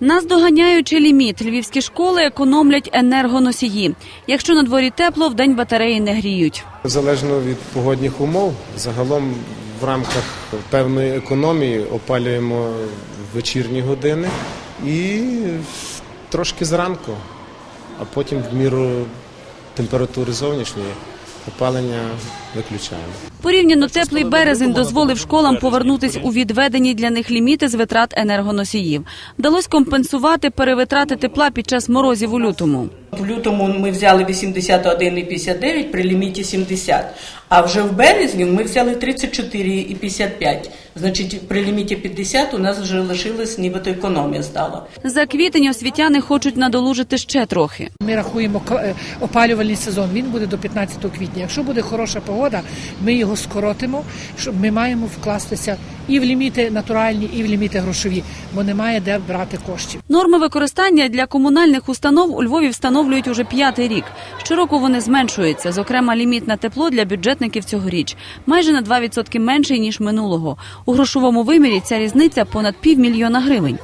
Наздоганяючи ліміт, львівські школи економлять енергоносії. Якщо на дворі тепло, вдень батареї не гріють. Залежно від погодних умов, загалом в рамках певної економії опалюємо вечірні години і трошки зранку, а потім в міру температури зовнішньої опалення виключаємо. Порівняно теплий березень дозволив школам повернутись у відведені для них ліміти з витрат енергоносіїв. Вдалось компенсувати перевитрати тепла під час морозів у лютому. В лютому ми взяли 81,59 при ліміті 70, а вже в березні ми взяли 34,55. Значить, при ліміті 50 у нас вже лишилась нібито економія стала. За квітень освітяни хочуть надолужити ще трохи. Ми рахуємо е, опалювальний сезон. Він буде до 15 квітня. Якщо буде хороша погода, ми його скоротимо. Щоб ми маємо вкластися і в ліміти натуральні, і в ліміти грошові, бо немає де брати коштів. Норми використання для комунальних установ у Львові встановлюють уже п'ятий рік. Щороку вони зменшуються. Зокрема, ліміт на тепло для бюджетників цьогоріч майже на 2% менший ніж минулого. У грошовому вимірі ця різниця понад півмільйона гривень.